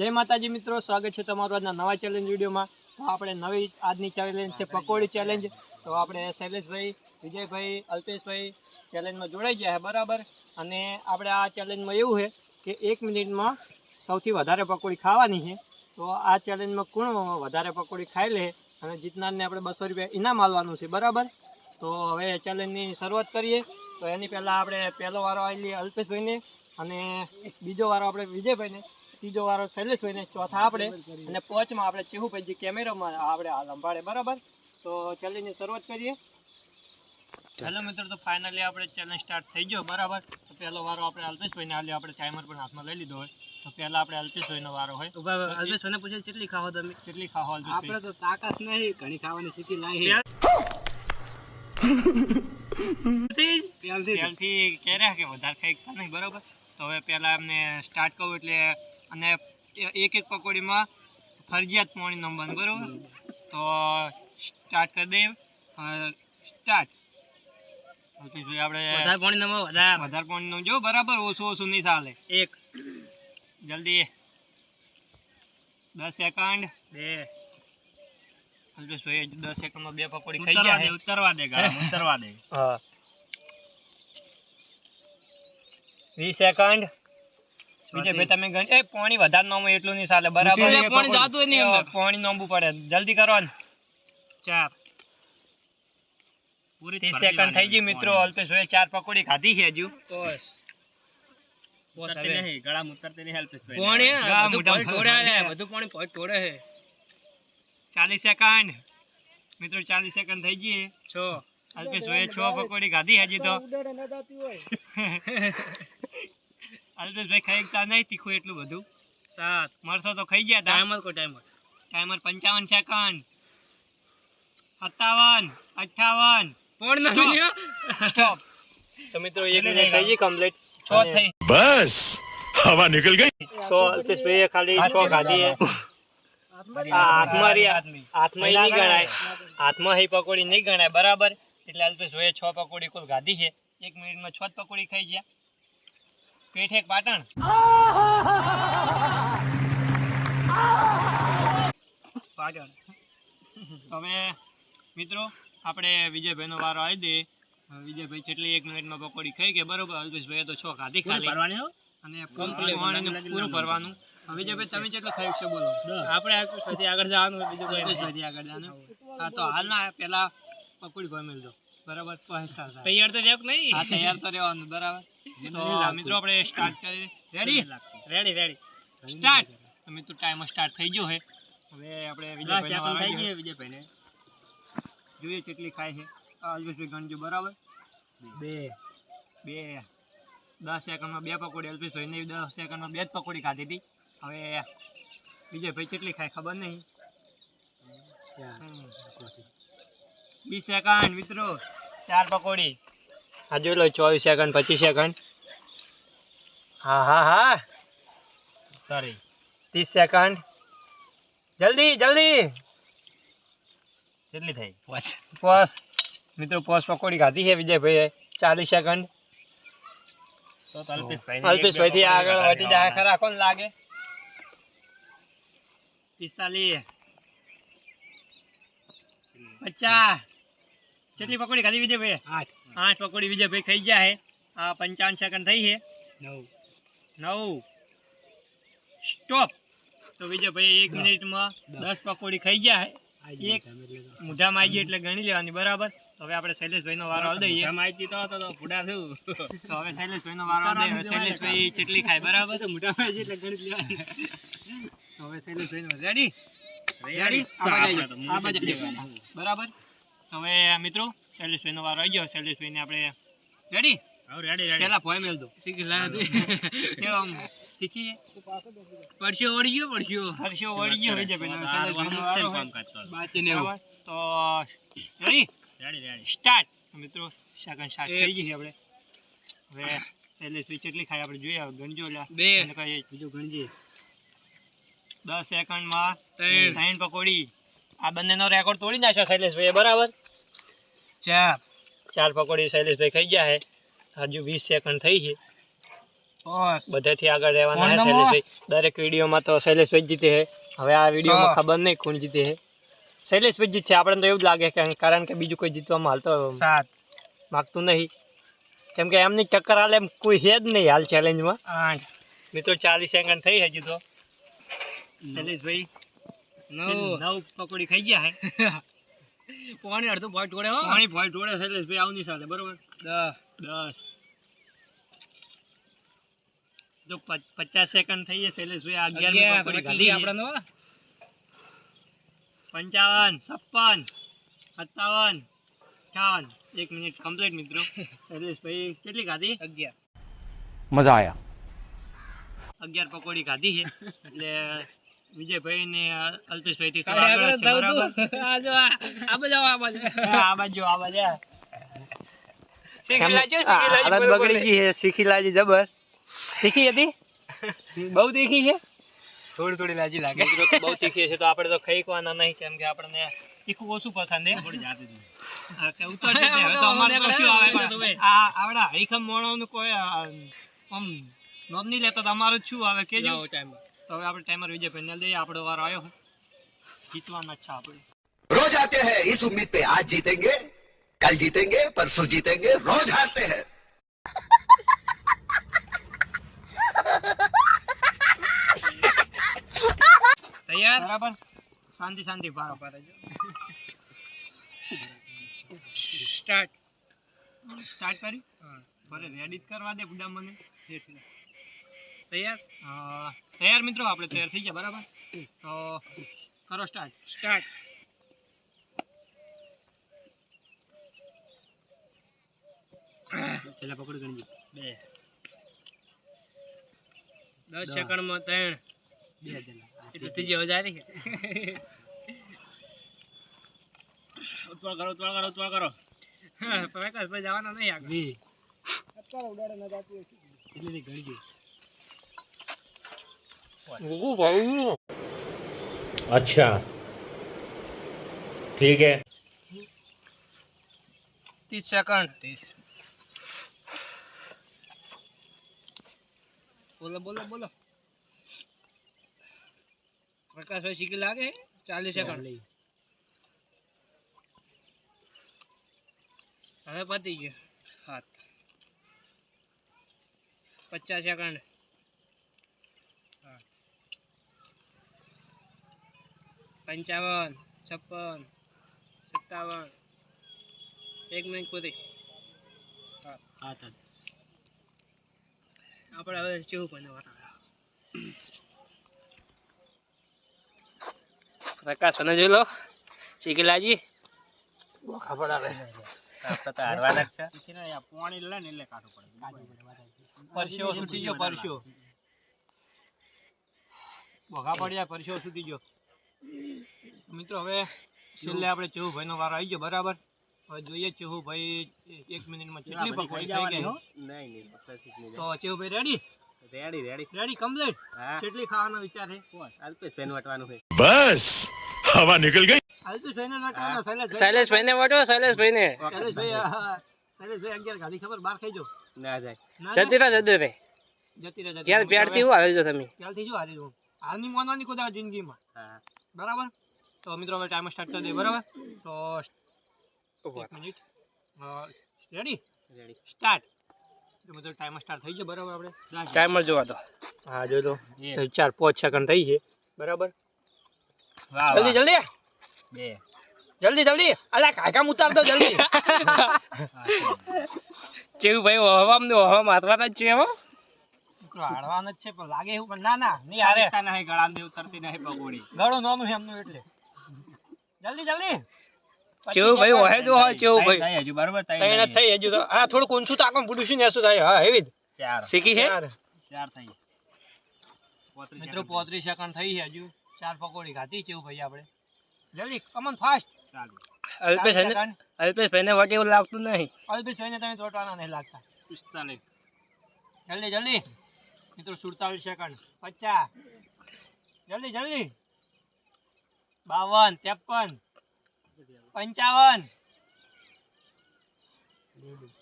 જય માતાજી મિત્રો, સ્વાગત છે તમારું આજના નવા ચેલેન્જ વિડીયોમાં. તો આપણે નવી આજની ચેલેન્જ છે, પકોડી ચેલેન્જ તો આપણે શૈલેષભાઈ, વિજયભાઈ, અલ્પેશભાઈ ચેલેન્જમાં જોડાઈ ગયા છે, બરાબર? અને આપણે આ ચેલેન્જમાં એવું છે કે એક મિનિટમાં સૌથી વધારે પકોડી ખાવાની છે. તો આ ચેલેન્જમાં કોણ વધારે પકોડી ખાઈ લે અને જીતનારને આપણે બસો રૂપિયા ઇનામ આલવાનું છે, બરાબર? તો હવે ચેલેન્જની શરૂઆત કરીએ. તો એની પહેલાં આપણે પહેલો વારો આવેલી અલ્પેશભાઈને અને બીજો વારો આપણે વિજયભાઈને. ત્રીજો વારો શૈલેષભાઈને ચોથા આપણે અને પોચમાં આપણે ચેહુભાઈ જે કેમેરામાં આપણે હાલ સંભાળે બરાબર? તો ચેલેન્જની શરૂઆત કરીએ. હેલો મિત્રો તો ફાઇનલી આપણે ચેલેન્જ સ્ટાર્ટ થઈ ગયો બરાબર? તો પહેલો વારો આપણે અલ્પેશભાઈને આલ્યો આપણે ટાઈમર પણ હાથમાં લઈ લીધો હોય. તો પહેલા આપણે અલ્પેશભાઈનો વારો હોય. અલ્પેશભાઈને પૂછે કેટલી ખાવો તમે? કેટલી ખાવો આપણે તો તાકાત નહીં ઘણી ખાવાની સ્થિતિ લાવી ત્યારથી કહેરહ્યા કે વધારે ખાઈ નહીં બરાબર? તો હવે પહેલાં એમને સ્ટાર્ટ કહું એટલે અને એક એક પકોડીમાં ફરજિયાત પોણી નંબર બરાબર? તો સ્ટાર્ટ કરી દઈએ. સ્ટાર્ટ. આપણે વધારે પાણી નમો વધારે. વધારે પાણી નું જો બરાબર ઓછું ઓછું નહીં ચાલે. એક. જલ્દી. દસ સેકન્ડ. બે. અલ્પેશભાઈ દસ સેકન્ડમાં બે પકોડી ખાઈ જાય ઉતરવા દે ઉતરવા દે. હા. વીસ સેકન્ડ. વિજયભાઈ તમે ગણ એ પાણી વધારે નોમો એટલું નહીં ચાલે બરાબર? પાણી જાતું નહીં અંદર. પાણી નોમવું પડે જલ્દી કરો ને ચાર. પૂરી ત્રીસ સેકન્ડ થઈ ગઈ મિત્રો અલ્પેશભાઈ ચાર પકોડી ખાધી છે હજુ. બસ. બસ હવે. નહીં ગળામાં ઉતરતી નહીં અલ્પેશ ભાઈ. પાણી, બધું પાણી છે, છે. બધું પાણી પોઈ ઢોળે છે ચાલીસ સેકન્ડ. મિત્રો ચાલીસ સેકન્ડ થઈ ગઈ છો. અલ્પેશ હોય છ પકોડી ખાધી હજી તો. અલ્પેશભાઈ ખાઈતા નહીં તીખું એટલું બધું. સાત. મરસો તો ખાઈ ગયા ટાઈમર કો ટાઈમર ટાઈમર પંચાવન સેકન્ડ સત્તાવન. અઠાવન કોણ ના સ્ટોપ તો મિત્રો એક મિનિટ થઈ ગઈ કમ્પ્લીટ છ થઈ. બસ. હવા નીકળ ગઈ? સો અલ્પેશભાઈએ ખાલી છ ખાધી હાથમાં. હાથમાં. નહીં ગણાય. હાથમાં હી પકોડી નહીં ગણાય. બરાબર? એટલે અલ્પેશભાઈએ છ પકોડી કુલ ખાધી છે. એક મિનિટમાં છ પકોડી ખાઈ ગયા. પેઠ એક પાટણ. પાટણ હવે મિત્રો આપણે વિજયભાઈનો વારો આવી દે. વિજયભાઈ જેટલી એક મિનિટમાં પકોડી ખાઈ કે બરોબર અલ્પેશભાઈ તો છ ખાધી ખાલી. અને પૂરું ભરવાનું. વિજયભાઈ તમે કેટલું ખાયું છે બોલો. આપણે આગળ જવાનું બીજું આગળ જવાનું. હા તો હાલના પેલા પકોડી ભાઈ મેળજો બરાબર. તૈયાર તો રહેવું નહીં? હા તૈયાર તો રહેવાનું બરાબર. તો મિત્રો આપણે સ્ટાર્ટ કરીએ રેડી રેડી રેડી સ્ટાર્ટ તો ટાઈમ સ્ટાર્ટ થઈ ગયો છે. હવે આપણે વિજયભાઈ થઈ ગયો. વિજયભાઈને. જોઈએ કેટલી ખાય છે. અલ્પેશભાઈ ગણજો બરાબર? બે. બે. દસ સેકન્ડમાં બે પકોડી. અલ્પેશભાઈને દસ સેકન્ડમાં બે જ પકોડી ખાધી હતી. હવે વિજયભાઈ કેટલી ખાય ખબર નહીં? વીસ સેકન્ડ મિત્રો. ચાર પકોડી. આ જોઈ લો ચોવીસ સેકન્ડ પચીસ સેકન્ડ. હા હા હા. સોરી ત્રીસ સેકન્ડ. જલ્દી જલ્દી. કેટલી થઈ? પોસ મિત્રો પોસ પકોડી ખાધી છે વિજયભાઈએ. ચાલીસ સેકન્ડ. અલ્પેશભાઈ અલ્પેશભાઈથી આગળ વધી જાય ખરા કોણ લાગે? પિસ્તાલીસ. પચાસ. કેટલી પકોડી ખાધી વિજયભાઈ આઠ. આઠ પકોડી વિજયભાઈ ખાઈ ગયા હે આ પંચાવન સેકન્ડ થઈ છે. નવ. નવ. સ્ટોપ તો વિજયભાઈ એક મિનિટમાં દસ. પકોડી ખાઈ ગયા હે એક મોઢામાં આવી એટલે ગણી લેવાની બરાબર? હવે આપણે શૈલેષભાઈનો વારો આવી દઈએ. માહિતી તો તો ફુડા થયું. તો હવે શૈલેષભાઈનો વારો આવી દઈએ. શૈલેષભાઈ કેટલી ખાય બરાબર? મોટા માહિતી એટલે ગણિત લેવાની. હવે શૈલેષભાઈનો રેડી રેડી આ બાજુ આવજો. આ બાજુ આવજો. બરાબર? હવે મિત્રો શૈલેષભાઈનો વારો આવી ગયો. આપણે રેડી રેડી મેલ દો. શીખી તીખી? વળી વળી હોય. બાચીને બરાબર તો રેડી રેડી રેડી સ્ટાર્ટ મિત્રો સેકન્ડ સ્ટાર્ટ થઈ ગઈ છે આપણે. હવે શૈલેષભાઈ કેટલી ખાય આપણે જોઈએ. ગણજો બે. બીજું ગણજે. દસ સેકન્ડમાં ત્રણ પકોડી. આ બંનેનો રેકોર્ડ તોડી નાખ્યો શૈલેષભાઈએ બરાબર? ચાર. ચાર પકોડી શૈલેષભાઈ ખાઈ ગયા છે. હજુ વીસ સેકન્ડ થઈ છે. બધાથી આગળ રહેવાના છે? શૈલેષભાઈ. દરેક વિડીયોમાં તો શૈલેષભાઈ જીતે છે. હવે આ વિડીયોમાં ખબર નહીં કોણ જીતે છે. શૈલેષભાઈ જીતશે. આપણે તો એવું જ લાગે કે કારણ કે બીજું કોઈ જીતવામાં હાલતો સાત. માગતું નહીં. કેમ કે એમની ટક્કર હાલ એમ કોઈ છે જ નહીં હાલ ચેલેન્જમાં આઠ. મિત્રો ચાલીસ સેકન્ડ થઈ હજી તો. શૈલેષભાઈ પાણી અડધું ભોય જોડે પાણી ભોય જોડે શૈલેષભાઈ આવની સાલે બરોબર? દસ. દસ. જો પચાસ સેકન્ડ થઈ જશે શૈલેષભાઈ અગિયાર પકોડી ખાધી. પંચાવન છપ્પન સત્તાવન છાવન એક મિનિટ કમ્પ્લીટ મિત્રો. શૈલેષભાઈ કેટલી ખાધી? અગિયાર. મજા આયા. અગિયાર પકોડી ખાધી છે. એટલે વિજયભાઈ ને અલ્પેશભાઈ થી આગળ છે બરાબર? આ જો આ આ બાજુ આ બાજુ. આ બાજુ આ બાજુ શીખી લાજો, આ શીખી લાજો, હાલત બરોબર બગડી ગઈ છે શીખી લાજી જબર. શીખી હતી? બહુ તીખી છે? થોડી થોડી લાજી લાગે. બહુ તીખી છે તો આપણે તો ખાઈકવાના નહીં કેમ કે આપણને તીખું ઓછું પસંદ છે. હા, જાતે નહીં. હવે તો અમારે તો શું આવે. આ આવડા હરીખમ મોણો કોઈ આમ નોંધ નહીં લેતા તો અમારું જ શું આવે કેજો. time. તો હવે આપણે ટાઈમર વિજય લઈ દઈએ આપણો વારો આવ્યો છે જીતવાના જ છે આપણે रोज आते हैं इस उम्मीद पे आज जीतेंगे कल जीतेंगे परसों जीतेंगे रोज हारते हैं તૈયાર બરાબર શાંતિ શાંતિ ભારો સ્ટાર્ટ સ્ટાર્ટ કરી ભલે રેડી કરવા દે બુડા મને તૈયાર? તૈયાર મિત્રો આપણે તૈયાર થઈ ગયા બરાબર? તો કરો સ્ટાર્ટ સ્ટાર્ટ છેલ્લા પકડી ગણજી બે. દસ સેકન્ડમાં ત્રણ. બે એટલે ત્રીજી ને ઉતવાળ કરો ઉતવાળ કરો ઉતવાળ કરો. પ્રકાશભાઈ જવાના નહીં આગળ. વી. એટલી ગણી ગઈ अच्छा। ठीक है। तीस सेकंड तीस। बोलो बोलो बोलो। प्रकाश भाई सीखे लागे चालीस सेकंड हमें पता ही हाथ। पचास सेकंड हाँ। પંચાવન છપ્પન સત્તાવન. એક મિનિટ પૂરી. હા હા તો આપણે હવે જેવું પણ પ્રકાશ મને જોઈ લો. શીખીલાજી. ખબર આવે પાણી લે ને એટલે કાઢવું પડે. પરસ્યો છૂટી ગયો પરસ્યો બોઘા પડ્યા પરસ્યો છૂટી ગયો. મિત્રો હવે છેલ્લે આપણે ચહુભાઈનો વારો આવી ગયો બરાબર? હવે જોઈએ ચહુભાઈ એક મિનિટમાં કેટલી પકવાઈ થઈ ગઈ તો ચહુભાઈ ready ready ready ready complete કેટલી ખાવાનો વિચાર છે અલ્પેશ પેન વટવાનું છે. બસ હવા નીકળ ગઈ. અલ્પેશ ભાઈને વટવાનો શૈલેશ શૈલેશ ભાઈને વટો શૈલેશ ભાઈને. શૈલેશ ભાઈ શૈલેશ ભાઈ ખબર? બાર ખાઈ જો. ના જાય. જતી રહે જતી રહે જતી રહે યાર પ્યારથી હું આવે છો તમે? ક્યારથી જો હારી છું? હાની માનવાની કોદા જિંદગીમાં. હા. બરાબર? તો મિત્રો હવે ટાઈમ સ્ટાર્ટ કરી દઈએ બરાબર? તો એક મિનિટ રેડી રેડી સ્ટાર્ટ મિત્રો ટાઈમ સ્ટાર્ટ થઈ ગયો બરાબર આપણે? ટાઈમર જોવા તો હા જોઈ લો. ચાર પાંચ સેકન્ડ થઈ છે. બરાબર? જલ્દી જલ્દી. બે. જલ્દી જલ્દી. અલા કાકા ઉતાર દો જલ્દી. જેવું ભાઈ હવામ ને હવા મારવાના જ છે હો. મિત્રો હાડવાનું જ છે પણ લાગે એવું પણ ના ના નહીં હારે. નહીં ગળામ દે ઉતરતી નહીં પગોડી ગળો નોનું છે એમનું એટલે. જલ્દી જલ્દી. જેવું ભાઈ હોય જો હોય જેવું ભાઈ? હજુ બરોબર થાય તૈયાર થઈ હજુ તો હા થોડુંક ઊંચું તાકો પૂડું ને થાય. હા ચાર. શીખી છે? ચાર. ચાર થઈ. મિત્રો સેકન્ડ. પોત્રીસ સેકન્ડ થઈ છે હજુ. ચાર પકોડી ખાધી છે ભાઈ આપણે. જલ્દી કમન ફાસ્ટ ચાલુ. અલ્પેશ અલ્પેશ ભાઈને એવું લાગતું નહીં. અલ્પેશભાઈને તમે ચોટવાના નહીં લાગતા. પિસ્તાલીસ. જલ્દી જલ્દી. મિત્રો સુડતાલીસ સેકન્ડ પચાસ. જલ્દી જલ્દી. બાવન ત્રેપન. પંચાવન.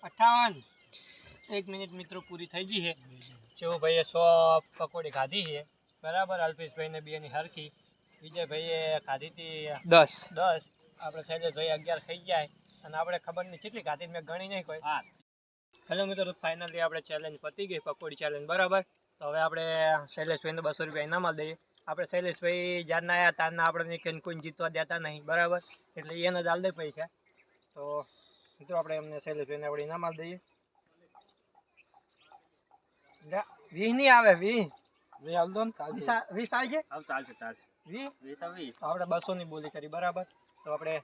અઠાવન. એક મિનિટ મિત્રો પૂરી થઈ ગઈ છે. શિવભાઈએ સો પકોડી ખાધી છે. બરાબર અલ્પેશભાઈને બેની હરખી. વિજયભાઈએ ખાધી હતી દસ. દસ. આપણે શૈલેષભાઈ અગિયાર ખાઈ જાય અને આપણે ખબર નહીં કેટલી ખાધી મેં ગણી નહીં કોઈ. હા. હેલો મિત્રો ફાઇનલી આપણે ચેલેન્જ પતી ગઈ પકોડી ચેલેન્જ બરાબર? તો હવે આપણે શૈલેષભાઈને બસો રૂપિયા ઇનામ દઈએ. આપણે શૈલેષભાઈ જ્યારના આવ્યા ત્યારના આપણને કંઈ કોઈ જીતવા દેતા નહીં બરાબર? એટલે એને જ દે પૈસા. તો મિત્રો આપણે એમને શૈલેષભાઈને આપણે ઇનામ દઈએ. વીસ નહીં આવે વીસ. વીસ આવે છે આપણે બસો ની બોલી કરી બરાબર? તો આપણે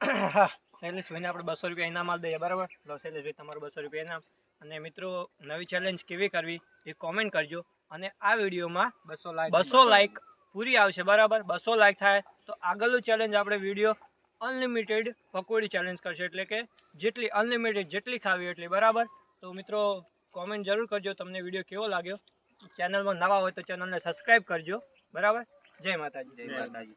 શૈલેષભાઈને આપણે બસો રૂપિયા ઇનામ આલી દઈએ બરાબર? લો શૈલેષભાઈ તમારું બસો રૂપિયા ઇનામ. અને મિત્રો નવી ચેલેન્જ કેવી કરવી એ કોમેન્ટ કરજો. અને આ વિડીયોમાં બસો લાઈક બસો લાઈક પૂરી આવશે બરાબર? બસો લાઈક થાય તો આગળનું ચેલેન્જ આપણે વીડિયો અનલિમિટેડ પકોડી ચેલેન્જ કરશે. એટલે કે જેટલી અનલિમિટેડ જેટલી ખાવી એટલી બરાબર? તો મિત્રો કોમેન્ટ જરૂર કરજો તમને વીડિયો કેવો લાગ્યો. ચેનલમાં નવા હોય તો ચેનલને સબસ્ક્રાઈબ કરજો બરાબર? જય માતાજી. જય માતાજી.